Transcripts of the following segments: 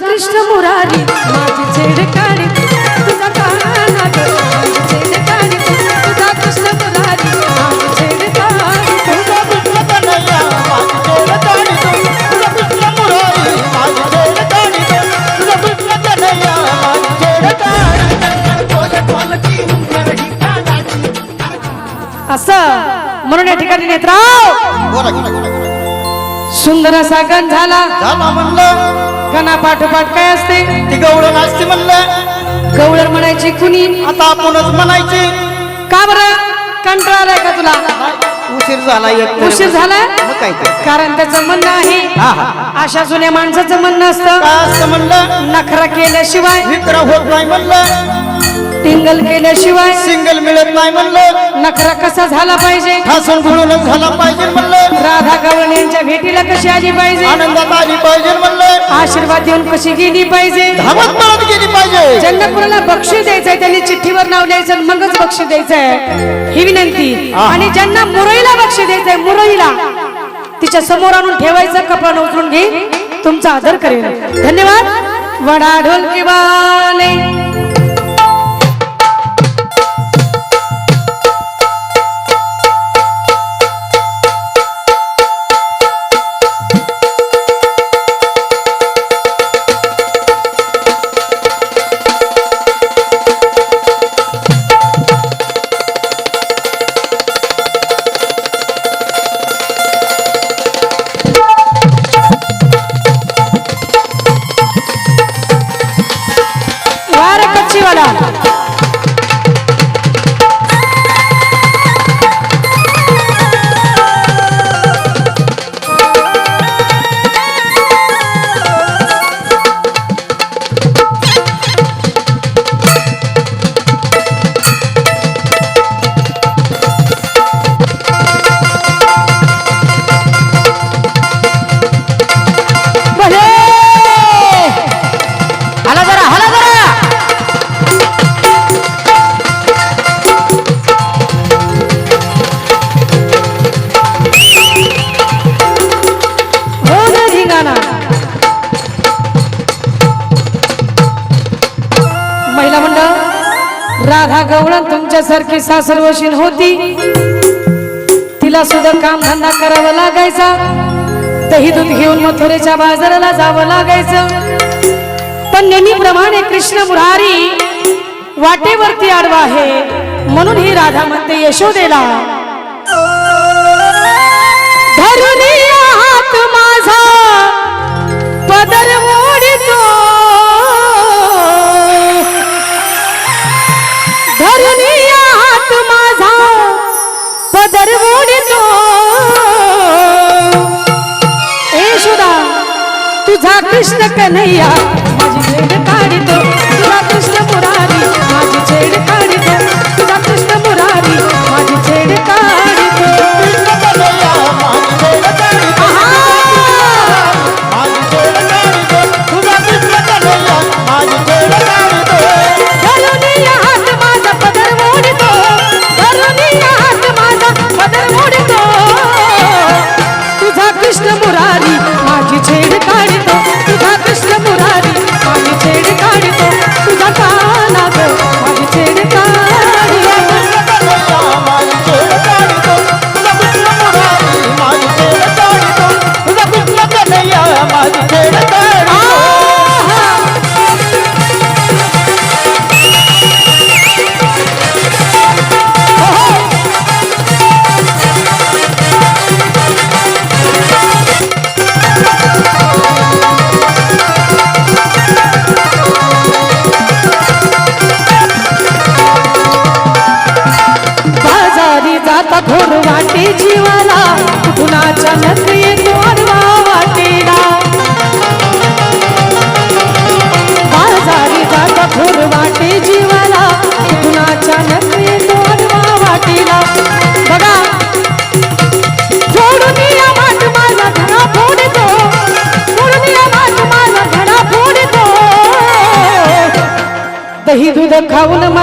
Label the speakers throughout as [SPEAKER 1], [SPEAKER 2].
[SPEAKER 1] कृष्ण मुरारी माझी काढी तुझा काना ग माझी छेड काढी तुझा कृष्ण मुरारी माझी छेड काढी.
[SPEAKER 2] तुझा कृष्ण कन्हैया माझी छेड काढितो तुझा कृष्ण मुरारी माझी छेड काढितो तुझा कृष्ण कन्हैया माझी छेड काढितो
[SPEAKER 1] असं म्हणून या ठिकाणी नेत्राव सुंदर असा गण झाला
[SPEAKER 2] झाला म्हणलं.
[SPEAKER 1] गणा पाठोपाठ काय असते?
[SPEAKER 2] ती गवळण असते म्हणलं.
[SPEAKER 1] गवळण म्हणायची कुणी?
[SPEAKER 2] आता आपणच म्हणायची.
[SPEAKER 1] का बरं? कंटाळा आलाय का तुला?
[SPEAKER 2] उशीर झाला एक.
[SPEAKER 1] उशीर
[SPEAKER 2] काय ते
[SPEAKER 1] कारण त्याचं म्हणणं आहे. अशा जुन्या माणसाचं म्हणणं असतं.
[SPEAKER 2] म्हणलं?
[SPEAKER 1] नखरा केल्याशिवाय
[SPEAKER 2] होत नाही म्हणलं.
[SPEAKER 1] टिंगल केल्याशिवाय
[SPEAKER 2] सिंगल मिळत नाही म्हणलं.
[SPEAKER 1] नखरा कसा झाला पाहिजे?
[SPEAKER 2] हसून घुळूनच झाला पाहिजे म्हणलं.
[SPEAKER 1] राधा गवळण यांच्या भेटीला कशी आली पाहिजे?
[SPEAKER 2] आनंदात आली पाहिजे म्हणलं.
[SPEAKER 1] आशीर्वाद देऊन कशी गेली पाहिजे?
[SPEAKER 2] धावत पळत गेली पाहिजे.
[SPEAKER 1] कुणाला बक्षीस द्यायचंय त्यांनी चिठ्ठीवर नाव लिहायचं मगच बक्षीस द्यायचंय. ही विनंती. आणि ज्यांना मुरईला बक्षीस द्यायचंय मुरईला तिच्या समोर आणून ठेवायचं कपडा उचलून घे. तुमचा आदर करेल. धन्यवाद. वडा ढोलकी वाले. போராடான் राधा गवळण तुमच्यासारखी सासरवशीन होती. तिला सुद्धा कामधंदा करावा लागायचा. दही दूध घेऊन मथुरेच्या बाजाराला जावं लागायचं. पण नेहमीप्रमाणे कृष्ण मुरारी वाटेवरती आडवा आहे. म्हणून ही राधा म्हणते यशोदेला धरून हात माझा. पदर मोडितो. कृष्ण कन्हैया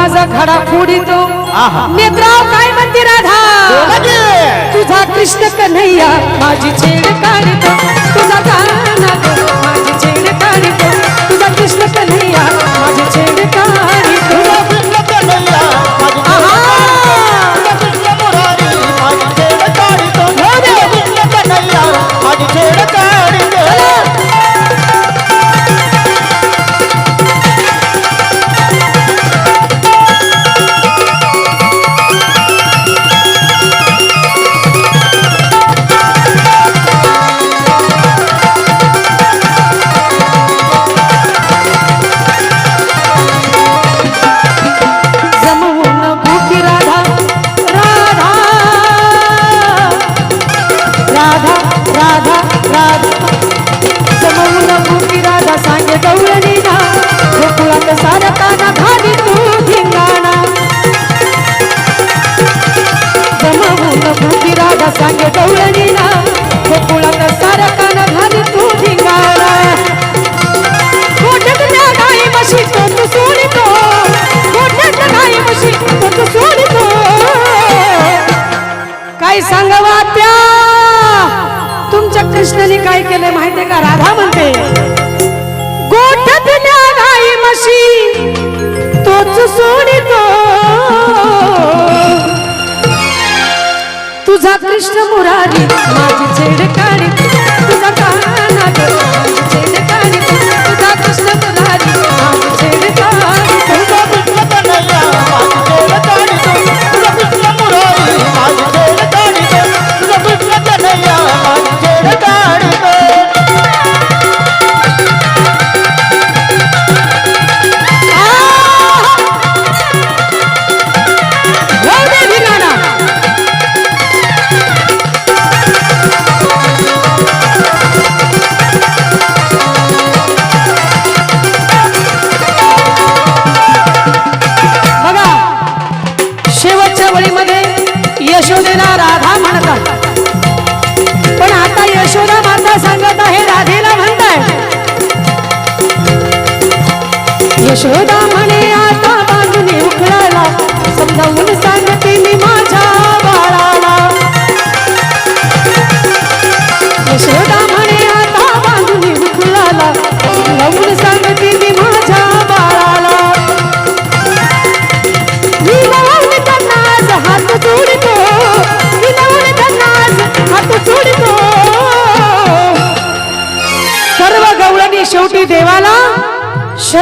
[SPEAKER 1] माझा घडा फोडितो
[SPEAKER 2] आहा.
[SPEAKER 1] नेत्राव काय म्हणते राधा
[SPEAKER 2] की.
[SPEAKER 1] तुझा कृष्ण कन्हैया माझी छेड काय सांगावा त्या तुमच्या कृष्णाने काय केलंय माहितीये का? राधा म्हणते गोठ्यात गाई म्हशी तोच सोडितो. तुझा कृष्ण मुरारी माझी छेड काढी यशोदा म्हणे आता बांधून उखळाला. समजावून सांगते मी माझ्या बाळाला. यशोदा म्हणे आता बांधून उखळाला. समजावून सांगते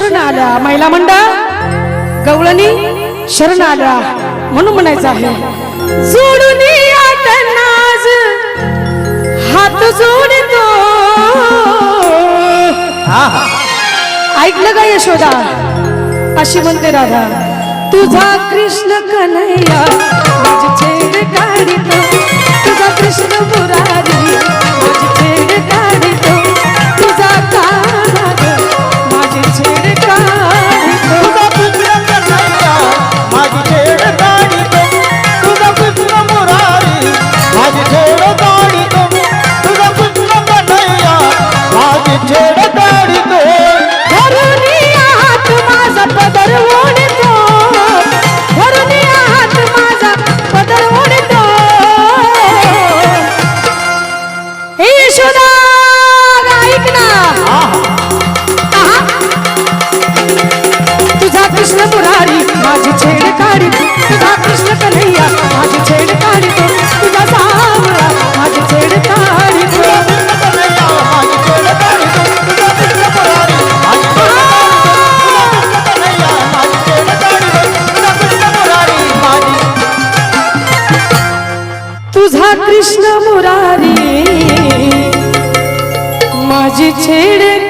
[SPEAKER 1] शरण आल्या महिला मंडळ गवळणी शरण आल्या म्हणून म्हणायचं आहे जोडून हात जोडतो. ऐकलं का यशोदा? अशी म्हणते राधा तुझा कृष्ण कन्हैया तुझा कृष्ण माझी छेड काढी तुझा कृष्ण कन्हैया माझी छेड काढितो तुझा सावळा छेड
[SPEAKER 2] तुझा माझी छेड काढितो तुझा कृष्ण मुरारी माझी छेड